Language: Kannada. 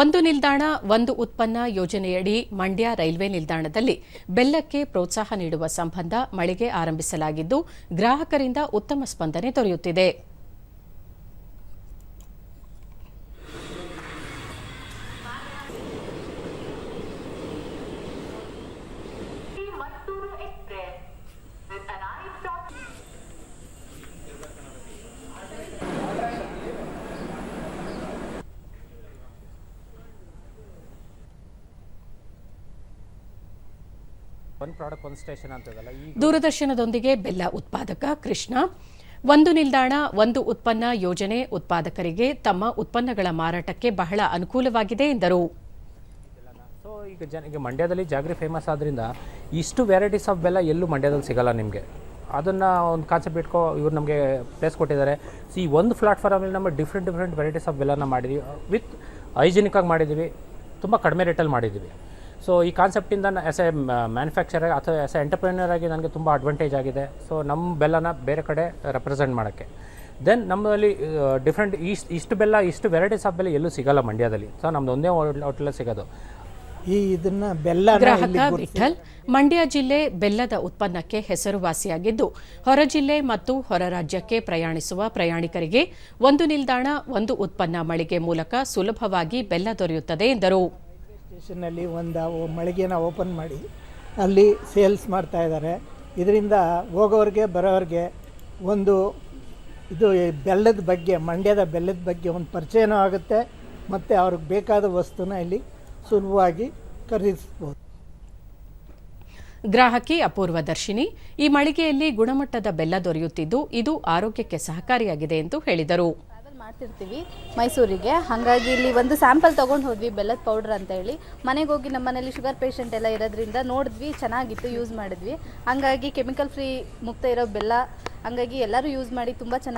ಒಂದು ನಿಲ್ದಾಣ, ಒಂದು ಉತ್ಪನ್ನ ಯೋಜನೆಯಡಿ ಮಂಡ್ಯ ರೈಲ್ವೆ ನಿಲ್ದಾಣದಲ್ಲಿ ಬೆಲ್ಲಕ್ಕೆ ಪ್ರೋತ್ಸಾಹ ನೀಡುವ ಸಂಬಂಧ ಮಳಿಗೆ ಆರಂಭಿಸಲಾಗಿದ್ದು, ಗ್ರಾಹಕರಿಂದ ಉತ್ತಮ ಸ್ಪಂದನೆ ದೊರೆಯುತ್ತಿದೆ. ದೂರದರ್ಶನದೊಂದಿಗೆ ಬೆಲ್ಲ ಉತ್ಪಾದಕ ಕೃಷ್ಣ. ಒಂದು ನಿಲ್ದಾಣ ಒಂದು ಉತ್ಪನ್ನ ಯೋಜನೆ ಉತ್ಪಾದಕರಿಗೆ ತಮ್ಮ ಉತ್ಪನ್ನಗಳ ಮಾರಾಟಕ್ಕೆ ಬಹಳ ಅನುಕೂಲವಾಗಿದೆ ಎಂದರು. ಸೊ ಈಗ ಮಂಡ್ಯದಲ್ಲಿ ಜಾಗ್ರಿ ಫೇಮಸ್ ಆದ್ರಿಂದ ಇಷ್ಟು ವೆರೈಟೀಸ್ ಆಫ್ ಬೆಲ್ಲ ಎಲ್ಲೂ ಮಂಡ್ಯದಲ್ಲಿ ಸಿಗಲ್ಲ ನಿಮಗೆ. ಅದನ್ನು ಒಂದು ಕಾನ್ಸೆಪ್ಟ್ ಇಟ್ಕೋ ಇವ್ರು ನಮಗೆ ಪ್ಲೇಸ್ ಕೊಟ್ಟಿದ್ದಾರೆ. ಸಿ ಒಂದು ಪ್ಲಾಟ್ಫಾರ್ಮಲ್ಲಿ ನಮ್ಮ ಡಿಫ್ರೆಂಟ್ ಡಿಫ್ರೆಂಟ್ ವೆರೈಟೀಸ್ ಆಫ್ ಬೆಲ್ಲನ ಮಾಡಿದ್ವಿ. ವಿತ್ ಹೈಜಿನಿಕ್ ಆಗಿ ಮಾಡಿದ್ದೀವಿ ತುಂಬ ಕಡಿಮೆ ರೇಟಲ್ಲಿ ಮಾಡಿದ್ದೀವಿ ಸೊ ಈ ಕಾನ್ಸೆಪ್ಟಿಂದ ಆ್ಯಸ್ ಎ ಮ್ಯಾನುಫ್ಯಾಕ್ಚರ್ ಅಥವಾ ಆ್ಯಸ್ ಎ ಎಂಟರ್ಪ್ರಿನರ್ ಆಗಿ ನನಗೆ ತುಂಬ ಅಡ್ವಾಂಟೇಜ್ ಆಗಿದೆ. ಸೊ ನಮ್ಮ ಬೆಲ್ಲನ ಬೇರೆ ಕಡೆ ರೆಪ್ರೆಸೆಂಟ್ ಮಾಡೋಕ್ಕೆ. ದೆನ್ ನಮ್ಮಲ್ಲಿ ಡಿಫ್ರೆಂಟ್ ಇಷ್ಟು ಇಷ್ಟು ಬೆಲ್ಲ ಇಷ್ಟು ವೆರೈಟೀಸ್ ಆಫ್ ಬೆಲ್ಲ ಎಲ್ಲೂ ಸಿಗಲ್ಲ ಮಂಡ್ಯದಲ್ಲಿ. ಸೊ ನಮ್ದು ಒಂದೇ ಹೋಟ್ಲಲ್ಲಿ ಸಿಗೋದು. ಈ ಇದನ್ನ ಬೆಲ್ಲ ಗ್ರಾಹಕ ವಿಠಲ್ ಮಂಡ್ಯ ಜಿಲ್ಲೆ ಬೆಲ್ಲದ ಉತ್ಪನ್ನಕ್ಕೆ ಹೆಸರುವಾಸಿಯಾಗಿದ್ದು ಹೊರ ಜಿಲ್ಲೆ ಮತ್ತು ಹೊರ ರಾಜ್ಯಕ್ಕೆ ಪ್ರಯಾಣಿಸುವ ಪ್ರಯಾಣಿಕರಿಗೆ ಒಂದು ನಿಲ್ದಾಣ ಒಂದು ಉತ್ಪನ್ನ ಮಳಿಗೆ ಮೂಲಕ ಸುಲಭವಾಗಿ ಬೆಲ್ಲ ದೊರೆಯುತ್ತದೆ ಎಂದರು. ಸ್ಟೇಷನಲ್ಲಿ ಒಂದು ಮಳಿಗೆನ ಓಪನ್ ಮಾಡಿ ಅಲ್ಲಿ ಸೇಲ್ಸ್ ಮಾಡ್ತಾ ಇದ್ದಾರೆ. ಇದರಿಂದ ಹೋಗೋರಿಗೆ ಬರೋರಿಗೆ ಒಂದು ಇದು ಬೆಲ್ಲದ ಬಗ್ಗೆ, ಮಂಡ್ಯದ ಬೆಲ್ಲದ ಬಗ್ಗೆ ಒಂದು ಪರಿಚಯನೂ ಆಗುತ್ತೆ. ಮತ್ತು ಅವ್ರಿಗೆ ಬೇಕಾದ ವಸ್ತುನ ಇಲ್ಲಿ ಸುಲಭವಾಗಿ ಖರೀದಿಸ್ಬೋದು. ಗ್ರಾಹಕಿ, ಅಪೂರ್ವ ದರ್ಶಿನಿ, ಈ ಮಳಿಗೆಯಲ್ಲಿ ಗುಣಮಟ್ಟದ ಬೆಲ್ಲ ದೊರೆಯುತ್ತಿದ್ದು ಇದು ಆರೋಗ್ಯಕ್ಕೆ ಸಹಕಾರಿಯಾಗಿದೆ ಎಂದು ಹೇಳಿದರು. ಮಾಡ್ತಿರ್ತೀವಿ ಮೈಸೂರಿಗೆ. ಹಾಗಾಗಿ ಇಲ್ಲಿ ಒಂದು ಸ್ಯಾಂಪಲ್ ತೊಗೊಂಡು ಹೋದ್ವಿ, ಬೆಲ್ಲದ ಪೌಡರ್ ಅಂತ ಹೇಳಿ. ಮನೆಗೆ ಹೋಗಿ ನಮ್ಮ ಮನೇಲಿ ಶುಗರ್ ಪೇಷಂಟ್ ಎಲ್ಲ ಇರೋದ್ರಿಂದ ನೋಡಿದ್ವಿ, ಚೆನ್ನಾಗಿತ್ತು ಯೂಸ್ ಮಾಡಿದ್ವಿ. ಹಂಗಾಗಿ ಕೆಮಿಕಲ್ ಫ್ರೀ ಮುಕ್ತ ಇರೋ ಬೆಲ್ಲ, ಹಂಗಾಗಿ ಎಲ್ಲರೂ ಯೂಸ್ ಮಾಡಿ ತುಂಬ ಚೆನ್ನಾಗಿ